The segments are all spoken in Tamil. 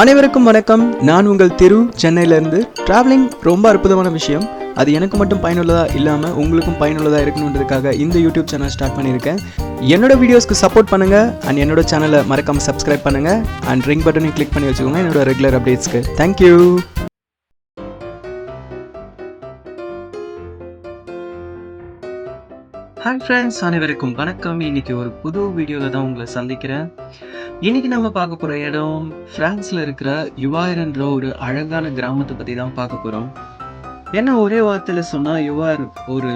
அனைவருக்கும் வணக்கம். நான் உங்கள் திரு சென்னையிலேருந்து. ட்ராவலிங் ரொம்ப அற்புதமான விஷயம். அது எனக்கு மட்டும் பயனுள்ளதாக இல்லாமல் உங்களுக்கும் பயனுள்ளதாக இருக்கணுன்றதுக்காக இந்த யூடியூப் சேனல் ஸ்டார்ட் பண்ணியிருக்கேன். என்னோட வீடியோஸ்க்கு சப்போர்ட் பண்ணுங்கள் அண்ட் என்னோட சேனலை மறக்காமல் சப்ஸ்கிரைப் பண்ணுங்கள் அண்ட் ரிங் பட்டனையும் கிளிக் பண்ணி வச்சுக்கோங்க என்னோட ரெகுலர் அப்டேட்ஸ்க்கு தேங்க்யூ ஹாய் ஃப்ரெண்ட்ஸ் அனைவருக்கும் வணக்கம். இன்னைக்கு ஒரு புது வீடியோவில் தான் உங்களை சந்திக்கிறேன். இன்னைக்கு நம்ம பார்க்க போகிற இடம் ஃப்ரான்ஸில் இருக்கிற யுவாயர்ன்ற ஒரு அழகான கிராமத்தை பற்றி தான் பார்க்க போகிறோம் என்ன ஒரே வார்த்தையில் சொன்னால் யுவார் ஒரு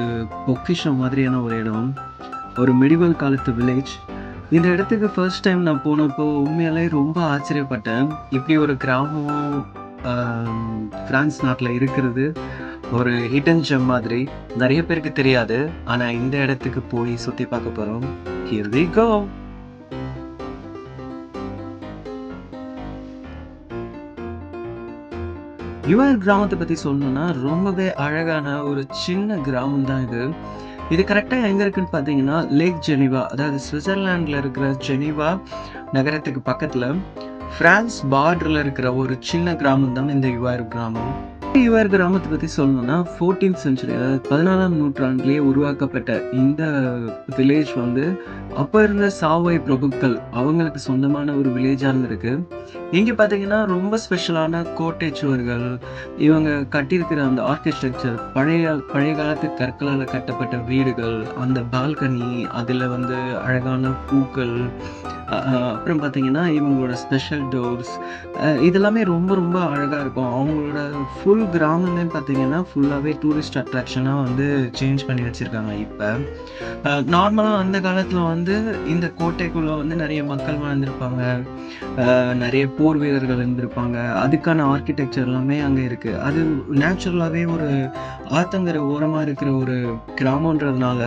பொக்கிஷம் மாதிரியான ஒரு இடம். ஒரு மெடிவல் காலத்து வில்லேஜ் இந்த இடத்துக்கு ஃபர்ஸ்ட் டைம் நான் போனப்போ உண்மையாலே ரொம்ப ஆச்சரியப்பட்டேன். இப்படி ஒரு கிராமம் ஃப்ரான்ஸ் நாட்டில் இருக்கிறது. ஒரு ஹிடன் ஜெம் மாதிரி. நிறைய பேருக்கு தெரியாது. ஆனால் இந்த இடத்துக்கு போய் சுற்றி பார்க்க போகிறோம் Here we யுவர் கிராமத்தை பற்றி சொல்லணும்னா ரொம்பவே அழகான ஒரு சின்ன கிராமம் தான் இது. இது கரெக்டாக எங்கே இருக்குன்னு பார்த்தீங்கன்னா லேக் ஜெனிவா அதாவது சுவிட்சர்லாண்டில் இருக்கிற ஜெனிவா நகரத்துக்கு பக்கத்தில் பிரான்ஸ் பார்டரில் இருக்கிற ஒரு சின்ன கிராமம் தான் இந்த யுவர் கிராமம். யுவர் கிராமத்தை பற்றி சொல்லணும்னா ஃபோர்டீன் சென்ச்சுரி அதாவது பதினாலாம் நூற்றாண்டுலேயே உருவாக்கப்பட்ட இந்த வில்லேஜ் வந்து அப்போ இருந்த சாவை பிரபுக்கள் அவங்களுக்கு சொந்தமான ஒரு வில்லேஜாக இருந்திருக்கு. இங்கே பார்த்தீங்கன்னா ரொம்ப ஸ்பெஷலான கோட்டை சுவர்கள் இவங்க கட்டியிருக்கிற அந்த ஆர்கிடெக்சர் பழைய பழைய காலத்து கற்களால் கட்டப்பட்ட வீடுகள் அந்த பால்கனி அதில் வந்து அழகான பூக்கள் அப்புறம் பார்த்தீங்கன்னா இவங்களோட ஸ்பெஷல் டோர்ஸ் இதெல்லாமே ரொம்ப ரொம்ப அழகாக இருக்கும். அவங்களோட ஃபுல் கிராமமே பார்த்தீங்கன்னா ஃபுல்லாகவே டூரிஸ்ட் அட்ராக்ஷனாக வந்து சேஞ்ச் பண்ணி வச்சுருக்காங்க இப்போ. நார்மலாக அந்த காலத்தில் வந்து இந்த கோட்டைக்குள்ளே வந்து நிறைய மக்கள் வாழ்ந்திருப்பாங்க. நிறைய போர் வீரர்கள் இருந்திருப்பாங்க. அதுக்கான ஆர்கிடெக்சர் எல்லாமே அங்கே இருக்குது அது நேச்சுரலாகவே ஒரு ஆத்தங்கரை ஓரமாக இருக்கிற ஒரு கிராமன்றதுனால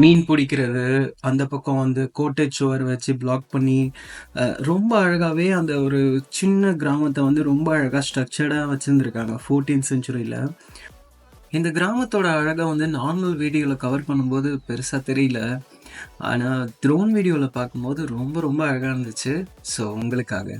மீன் பிடிக்கிறது அந்த பக்கம் வந்து கோட்டை சுவர் வச்சு பிளாக் பண்ணி ரொம்ப அழகாகவே அந்த ஒரு சின்ன கிராமத்தை வந்து ரொம்ப அழகாக ஸ்ட்ரக்சர்டாக வச்சுருந்துருக்காங்க ஃபோர்டீன் செஞ்சுரியில் இந்த கிராமத்தோட அழகை வந்து நார்மல் வீடியோவில் கவர் பண்ணும்போது பெருசாக தெரியல. ஆனால் த்ரோன் வீடியோவில் பார்க்கும்போது ரொம்ப ரொம்ப அழகாக இருந்துச்சு. ஸோ உங்களுக்காக.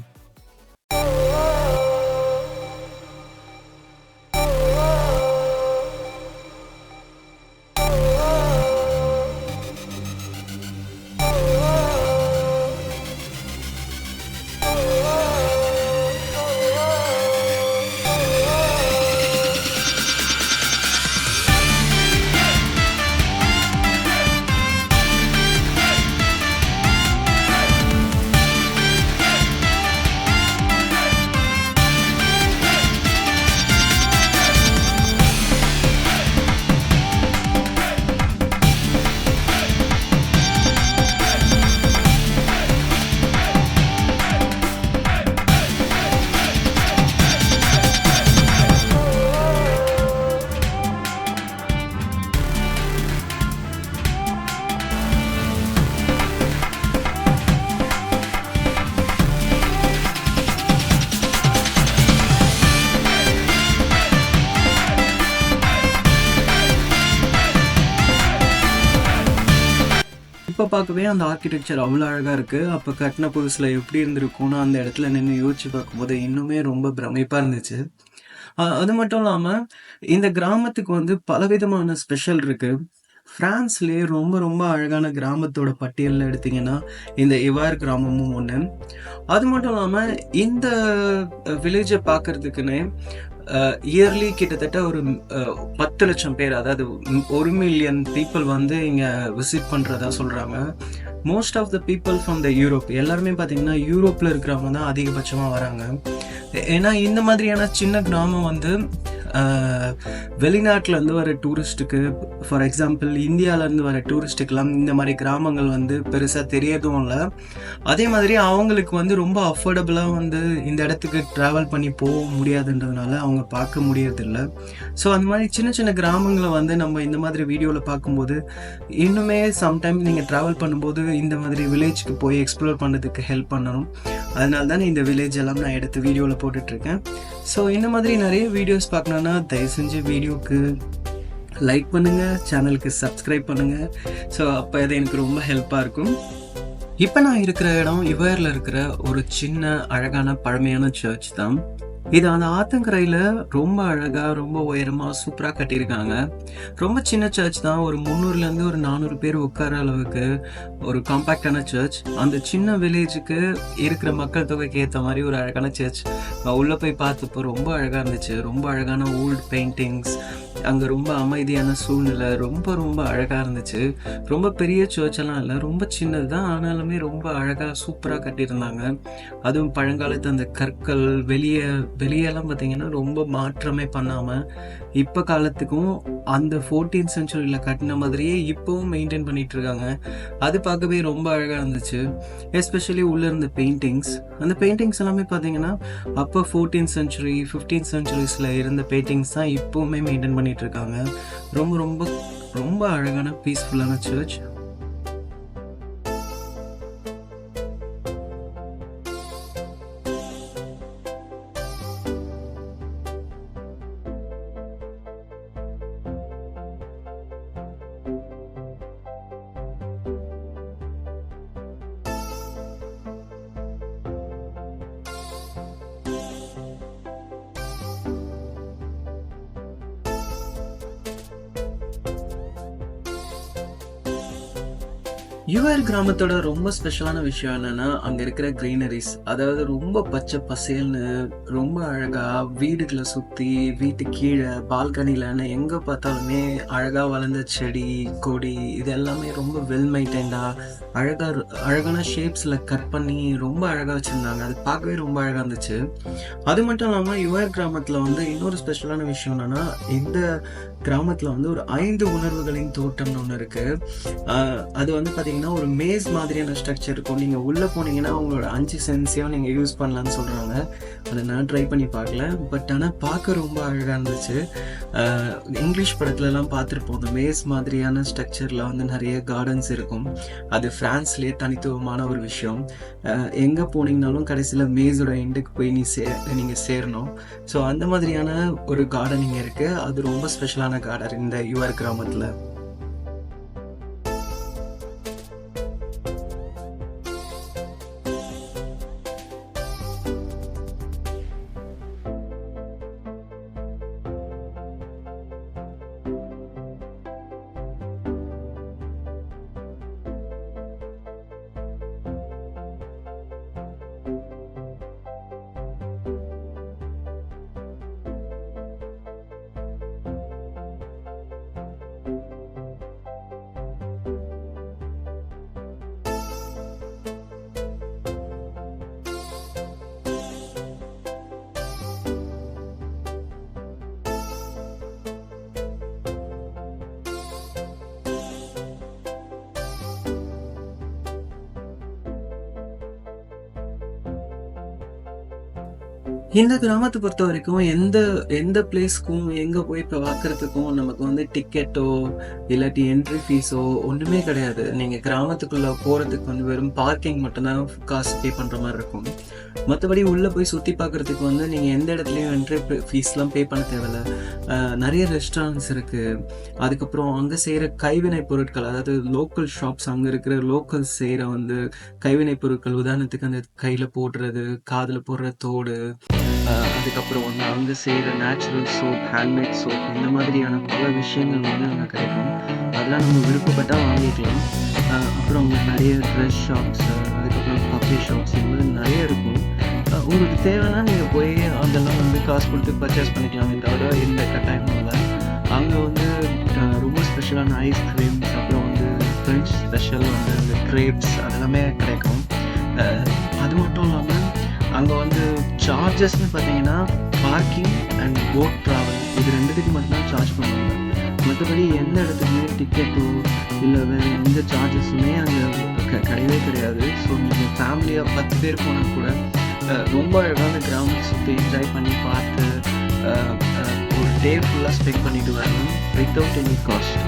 பார்க்கவே அந்த ஆர்கிடெக்சர் அவ்வளோ அழகாக இருக்குது அப்போ கட்டின புதுசில் எப்படி இருந்திருக்கும்னு அந்த இடத்துல நின்று யோசிச்சு பார்க்கும்போது இன்னுமே ரொம்ப பிரமிப்பாக இருந்துச்சு. அது மட்டும் இல்லாமல் இந்த கிராமத்துக்கு வந்து பலவிதமான ஸ்பெஷல் இருக்குது ஃப்ரான்ஸ்லேயே ரொம்ப ரொம்ப அழகான கிராமத்தோட பட்டியலில் எடுத்திங்கன்னா இந்த இவார் கிராமமும் ஒன்று அது மட்டும் இல்லாமல் இந்த வில்லேஜை பார்க்கறதுக்குன்னு இயர்லி கிட்டத்தட்ட ஒரு அஹ், பத்து லட்சம் பேர் அதாவது ஒரு மில்லியன் பீப்புள் வந்து இங்கே விசிட் பண்ணுறதா சொல்கிறாங்க most of the people from the Europe எல்லாருமே பார்த்தீங்கன்னா யூரோப்பில் இருக்கிறவங்க தான் அதிகபட்சமாக வராங்க. ஏன்னா இந்த மாதிரியான சின்ன கிராமம் வந்து வெளிநாட்டிலேருந்து வர டூரிஸ்ட்டுக்கு ஃபார் எக்ஸாம்பிள் இந்தியாவிலேருந்து வர டூரிஸ்ட்டுக்கெல்லாம் இந்த மாதிரி கிராமங்கள் வந்து பெருசாக தெரியதும் இல்லை. அதே மாதிரி அவங்களுக்கு வந்து ரொம்ப அஃபோர்டபுளாக வந்து இந்த இடத்துக்கு ட்ராவல் பண்ணி போக முடியாதுன்றதுனால அவங்க பார்க்க முடியறதில்ல. ஸோ அந்த மாதிரி சின்ன சின்ன கிராமங்களை வந்து நம்ம இந்த மாதிரி வீடியோவில் பார்க்கும்போது இன்னுமே சம்டைம் நீங்கள் ட்ராவல் பண்ணும்போது இந்த மாதிரி வில்லேஜ்க்கு போய் எக்ஸ்ப்ளோர் பண்ணதுக்கு ஹெல்ப் பண்ணணும். அதனால தான் இந்த வில்லேஜ் எல்லாம் நான் எடுத்து வீடியோவில் போட்டுட்ருக்கேன். ஸோ இந்த மாதிரி நிறைய வீடியோஸ் பார்க்கணுன்னா தயவு செஞ்சு வீடியோவுக்கு லைக் பண்ணுங்கள் சேனலுக்கு சப்ஸ்கிரைப் பண்ணுங்கள் ஸோ அப்போ அது எனக்கு ரொம்ப ஹெல்ப்பாக இருக்கும். இப்போ நான் இருக்கிற இடம் இவரில் இருக்கிற ஒரு சின்ன அழகான பழமையான சர்ச் தான். இது அந்த ஆத்தங்கரையில் ரொம்ப அழகாக ரொம்ப உயரமாக சூப்பராக கட்டியிருக்காங்க. ரொம்ப சின்ன சர்ச் தான். ஒரு முந்நூறுலேருந்து ஒரு நானூறு பேர் உட்கார அளவுக்கு ஒரு காம்பேக்டான சர்ச் அந்த சின்ன வில்லேஜுக்கு இருக்கிற மக்கள் தொகைக்கு ஏற்ற மாதிரி ஒரு அழகான சர்ச் உள்ளே போய் பார்த்தப்போ ரொம்ப அழகாக இருந்துச்சு. ரொம்ப அழகான ஓல்டு பெயிண்டிங்ஸ் அங்கே ரொம்ப அமைதியான சூழ்நிலை. ரொம்ப ரொம்ப அழகாக இருந்துச்சு. ரொம்ப பெரிய சர்ச்செல்லாம் இல்லை. ரொம்ப சின்னது தான். ஆனாலுமே ரொம்ப அழகாக சூப்பராக கட்டியிருந்தாங்க. அதுவும் பழங்காலத்து அந்த கற்கள் வெளியே வெளியெல்லாம் பார்த்தீங்கன்னா ரொம்ப மாற்றமே பண்ணாமல் இப்போ காலத்துக்கும் அந்த ஃபோர்டீன் சென்ச்சுரியில் கட்டின மாதிரியே இப்போவும் மெயின்டைன் பண்ணிகிட்ருக்காங்க இருக்காங்க அது பார்க்கவே ரொம்ப அழகாக இருந்துச்சு. எஸ்பெஷலி உள்ளே இருந்த பெயிண்டிங்ஸ் அந்த பெயிண்டிங்ஸ் எல்லாமே பார்த்தீங்கன்னா அப்போ ஃபோர்டீன் சென்ச்சுரி ஃபிஃப்டீன் சென்ச்சுரிஸில் இருந்த பெயிண்டிங்ஸ் தான் இப்போவுமே மெயின்டைன் பண்ணிகிட்ருக்காங்க இருக்காங்க ரொம்ப ரொம்ப ரொம்ப அழகான பீஸ்ஃபுல்லான சர்ச் யுவர் கிராமத்தோட ரொம்ப ஸ்பெஷலான விஷயம் என்னன்னா அங்க இருக்கிற கிரீனரிஸ் அதாவது ரொம்ப பச்சை பசேல்னு ரொம்ப அழகா வீடுகளை சுத்தி வீட்டு கீழே பால்கனிலன்னு எங்க பார்த்தாலுமே அழகா வளர்ந்த செடி கொடி இது எல்லாமே ரொம்ப வெல் மெயின்டைண்டா அழகா அழகான ஷேப்ஸ்ல கட் பண்ணி ரொம்ப அழகா வச்சிருந்தாங்க. அது பார்க்கவே ரொம்ப அழகா இருந்துச்சு. அது மட்டும் இல்லாம யுவர் கிராமத்துல வந்து இன்னொரு ஸ்பெஷலான விஷயம் என்னன்னா இந்த கிராமத்துல வந்து ஒரு ஐந்து உணர்வுகளின் தோட்டம்னு ஒன்று இருக்கு. அது வந்து பார்த்தீங்கன்னா ஒரு மேஸ் மாதிரியான ஸ்ட்ரக்சர் இருக்கும். நீங்கள் உள்ளே போனீங்கன்னா உங்களோட அஞ்சு சென்ஸையும் நீங்கள் யூஸ் பண்ணலான்னு சொல்கிறாங்க அதை நான் ட்ரை பண்ணி பார்க்கல. பட் ஆனால் பார்க்க ரொம்ப அழகாக இருந்துச்சு. இங்கிலீஷ் படத்துலலாம் பார்த்துருப்போம். அந்த மேஸ் மாதிரியான ஸ்ட்ரக்சரில் வந்து நிறைய கார்டன்ஸ் இருக்கும். அது ஃப்ரான்ஸ்லேயே தனித்துவமான ஒரு விஷயம். எங்கே போனீங்கனாலும் கடைசியில் மேஸோட எண்டுக்கு போய் நீ சே நீங்கள் சேரணும். ஸோ அந்த மாதிரியான ஒரு கார்டனிங் இருக்குது அது ரொம்ப ஸ்பெஷலான கார்டன் இந்த யுவர் கிராமத்தில். இந்த கிராமத்தை பொறுத்த வரைக்கும் எந்த எந்த பிளேஸ்க்கும் எங்கே போய் இப்போ பார்க்குறதுக்கும் நமக்கு வந்து டிக்கெட்டோ இல்லாட்டி என்ட்ரி ஃபீஸோ ஒன்றுமே கிடையாது. நீங்கள் கிராமத்துக்குள்ளே போகிறதுக்கு வந்து வெறும் பார்க்கிங் மட்டும்தான் காசு பே பண்ணுற மாதிரி இருக்கும். மற்றபடி உள்ளே போய் சுற்றி பார்க்குறதுக்கு வந்து நீங்கள் எந்த இடத்துலையும் என்ட்ரி ஃபீஸ்லாம் பே பண்ண தேவையில்ல. நிறைய ரெஸ்டாரண்ட்ஸ் இருக்குது அதுக்கப்புறம் அங்கே செய்கிற கைவினை பொருட்கள் அதாவது லோக்கல் ஷாப்ஸ் அங்கே இருக்கிற லோக்கல் செய்கிற வந்து கைவினை பொருட்கள் உதாரணத்துக்கு அந்த கையில் போடுறது காதில் போடுற தோடு. அதுக்கப்புறம் வந்து அங்கே செய்கிற நேச்சுரல் சோப் ஹேண்ட்மேட் சோப் இந்த மாதிரியான பல விஷயங்கள் வந்து அங்கே கிடைக்கும். அதெல்லாம் நம்ம விருப்பப்பட்டால் வாங்கிக்கலாம். அப்புறம் அங்கே நிறைய ட்ரெஸ் ஷாப்ஸு அதுக்கப்புறம் காஃபி ஷாப்ஸ் இது மாதிரி நிறைய இருக்கும். உங்களுக்கு தேவைன்னா நீங்கள் போய் அதெல்லாம் வந்து காசு கொடுத்து பர்ச்சேஸ் பண்ணிக்கலாம் தவிர இந்த கட்டாயமும் இல்லை. அங்கே வந்து ரொம்ப ஸ்பெஷலான ஐஸ்கிரீம்ஸ் அப்புறம் வந்து ஃப்ரெஞ்ச் ஸ்பெஷல் வந்து இந்த கிரேப்ஸ் அதெல்லாமே கிடைக்கும். அது மட்டும் இல்லாமல் அங்கே வந்து சார்ஜஸ்ன்னு பார்த்தீங்கன்னா பார்க்கிங் அண்ட் போட் ட்ராவல் இது ரெண்டுத்துக்கு மட்டும்தான் சார்ஜ் பண்ணுவாங்க. மற்றபடி எந்த இடத்துக்குமே டிக்கெட்டோ இல்லை வேறு எந்த சார்ஜஸுமே அங்கே க கிடையவே கிடையாது. ஸோ நீங்கள் ஃபேமிலியாக பத்து பேர் போனால் கூட ரொம்ப அழகான கிராமத்தை சுற்றி என்ஜாய் பண்ணி பார்த்து ஒரு டே ஃபுல்லாக ஸ்பெண்ட் பண்ணிட்டு வரணும் வித்தவுட் எனி காஸ்ட்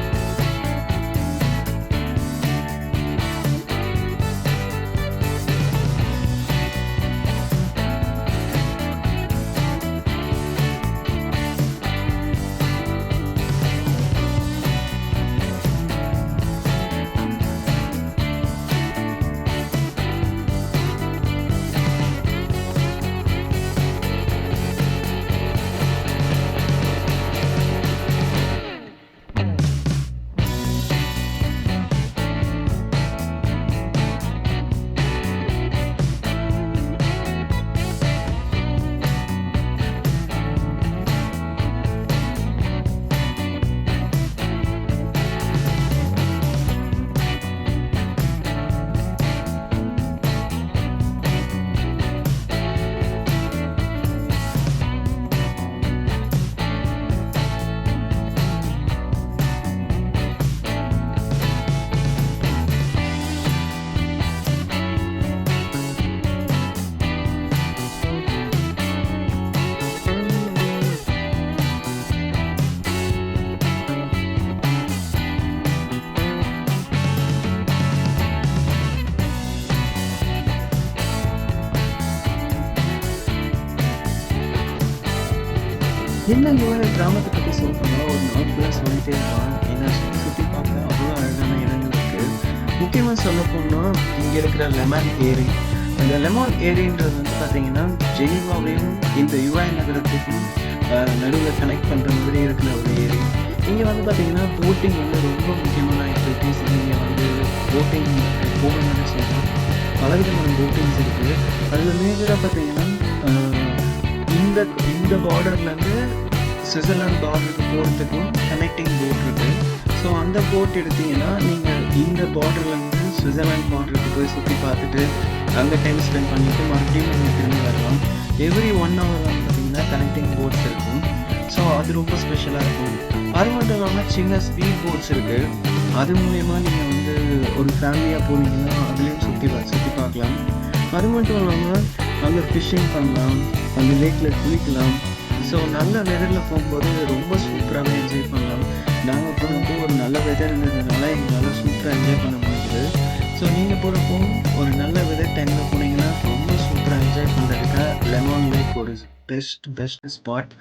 என்ன யுவன கிராமத்தை பற்றி சொல்லணும்னா ஒரு நாள் ஃபுல்லாக சொல்லிட்டே இருக்கலாம். ஏன்னா சுற்றி சுற்றி பார்க்க அவ்வளோ அழகான இடங்கள் இருக்குது முக்கியமாக சொல்ல போனால் இங்கே இருக்கிற லெமன் ஏரி. அந்த லெமன் ஏரின்றது வந்து பார்த்தீங்கன்னா ஜெனீவாவையும் இந்த யுவாய் நகரத்துக்கும் நடுவில் கனெக்ட் பண்ணுற மாதிரி இருக்கிற ஒரு ஏரி. இங்கே வந்து பார்த்தீங்கன்னா போட்டிங் வந்து ரொம்ப முக்கியமான ஆக்டிவிட்டீஸ் நீங்கள் வந்து போட்டிங் போகணும்னு சொல்லலாம் பலவிதமான போட்டிங்ஸ் இருக்குது அதில் மேஜராக பார்த்தீங்கன்னா இந்த இந்த பார்டர்லேருந்து சுவிட்சர்லாந்து பார்டருக்கு போகிறதுக்கும் கனெக்டிங் போட் இருக்குது ஸோ அந்த போட் எடுத்தீங்கன்னா நீங்கள் இந்த பார்டர்லேருந்து சுவிட்சர்லாந்து பார்டருக்கு போய் சுற்றி பார்த்துட்டு அங்கே டைம் ஸ்பெண்ட் பண்ணிவிட்டு மறுபடியும் நீங்கள் திரும்பி வரலாம். எவ்ரி ஒன் ஹவர் வந்து பார்த்தீங்கன்னா கனெக்டிங் போட்ஸ் இருக்கும். ஸோ அது ரொம்ப ஸ்பெஷலாக இருக்கும். அது மட்டும் இல்லாமல் சின்ன ஸ்பீட் போட்ஸ் இருக்குது அது மூலயமா நீங்கள் வந்து ஒரு ஃபேமிலியாக போனீங்கன்னா அதுலேயும் சுற்றி சுற்றி பார்க்கலாம். அது மட்டும் இல்லாமல் நல்ல ஃபிஷ்ஷிங் பண்ணலாம் அந்த லேக்கில் குளிக்கலாம். ஸோ நல்ல வெதரில் போகும்போது ரொம்ப சூப்பராகவே என்ஜாய் பண்ணலாம். நாங்கள் போனப்போ ஒரு நல்ல வெதர் இருந்ததுனால எங்களால் சூப்பராக என்ஜாய் பண்ண முடியுது ஸோ நீங்கள் போகிறப்போ ஒரு நல்ல வெதர் டைமில் போனீங்கன்னா ரொம்ப சூப்பராக என்ஜாய் பண்ணுறதுக்கு லெமன் லேக் ஒரு பெஸ்ட் பெஸ்ட் ஸ்பாட்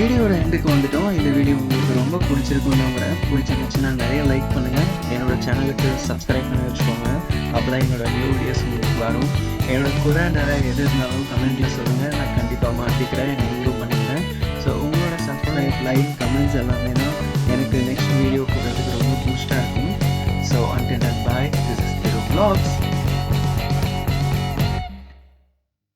வீடியோட எண்டுக்கு வந்துட்டோம். இந்த வீடியோ உங்களுக்கு ரொம்ப பிடிச்சிருக்குன்னு நம்புகிறேன் பிடிச்சிருந்துச்சுன்னா நிறைய லைக் பண்ணுங்கள் என்னோட சேனலுக்கு சப்ஸ்கிரைப் பண்ணி வச்சுக்கோங்க. அப்போ தான் என்னோட நியூ வீடியோஸ் உங்களுக்கு வரும். என்னோட குறை நிறைய எது இருந்தாலும் கமெண்ட்டில் சொல்லுங்கள் நான் கண்டிப்பாக மாற்றிக்கிறேன் எனக்கு இம்ப்ரூவ் பண்ணிக்கிறேன் ஸோ உங்களோட சப்ஸ்கிரைப் லைக் கமெண்ட்ஸ் எல்லாமே தான் எனக்கு நெக்ஸ்ட் வீடியோ போடுறதுக்கு ரொம்ப பூஸ்டாக இருக்கும். So and bye this is Thiru vlogs.